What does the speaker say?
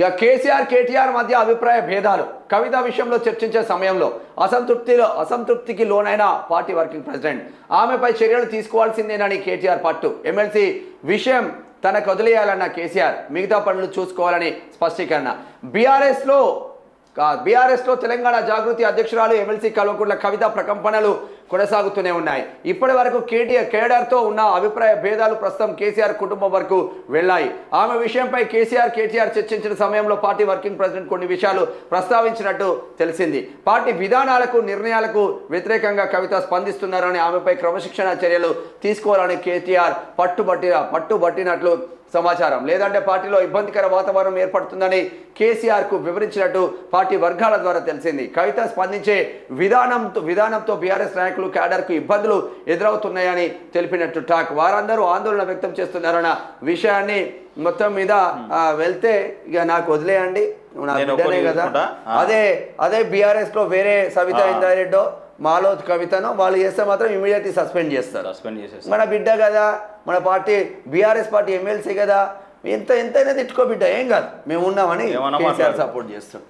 ఇక కేసీఆర్ కేటీఆర్ మధ్య అభిప్రాయ భేదాలు. కవిత విషయంలో చర్చించే సమయంలో అసంతృప్తిలో అసంతృప్తికి లోనైన పార్టీ వర్కింగ్ ప్రెసిడెంట్. ఆమెపై చర్యలు తీసుకోవాల్సిందేనని కేటీఆర్ పట్టు. ఎమ్మెల్సీ విషయం తనకు వదిలేయాలన్న కేసీఆర్. మిగతా పనులు చూసుకోవాలని స్పష్టీకరణ. బీఆర్ఎస్లో బీఆర్ఎస్లో తెలంగాణ జాగృతి అధ్యక్షురాలు ఎమ్మెల్సీ కల్వకుంట్ల కవిత ప్రకంపనలు కొనసాగుతూనే ఉన్నాయి. ఇప్పటి వరకు కేటీఆర్ కేడర్తో ఉన్న అభిప్రాయ భేదాలు ప్రస్తుతం కేసీఆర్ కుటుంబం వరకు వెళ్ళాయి. ఆమె విషయంపై కేసీఆర్ కేటీఆర్ చర్చించిన సమయంలో పార్టీ వర్కింగ్ ప్రెసిడెంట్ కొన్ని విషయాలు ప్రస్తావించినట్టు తెలిసింది. పార్టీ విధానాలకు నిర్ణయాలకు వ్యతిరేకంగా కవిత స్పందిస్తున్నారని ఆమెపై క్రమశిక్షణ చర్యలు తీసుకోవాలని కేటీఆర్ పట్టుబట్టి పట్టుబట్టినట్లు సమాచారం. లేదంటే పార్టీలో ఇబ్బందికర వాతావరణం ఏర్పడుతుందని కేసీఆర్కు వివరించినట్టు పార్టీ వర్గాల ద్వారా తెలిసింది. కవిత స్పందించే విధానంతో విధానంతో బీఆర్ఎస్ నాయకులు క్యాడర్కు ఇబ్బందులు ఎదురవుతున్నాయని తెలిపినట్టు టాక్. వారందరూ ఆందోళన వ్యక్తం చేస్తున్నారన్న విషయాన్ని మొత్తం మీద వెళ్తే ఇక నాకు వదిలేయండి. బిడ్డనే ఒక్కటి కదా. అదే అదే బీఆర్ఎస్లో వేరే సవిత ఆ. ఇంద్రారెడ్డో మాలో కవితను వాళ్ళు చేస్తే మాత్రం ఇమీడియట్లీ సస్పెండ్ చేస్తారు. సస్పెండ్ మన బిడ్డ కదా మన పార్టీ బీఆర్ఎస్ పార్టీ ఎమ్మెల్సీ కదా. ఎంత ఎంతైనా తిట్టుకో బిడ్డ ఏం కాదు. మేము ఉన్నామని. సపోర్ట్ చేస్తాం.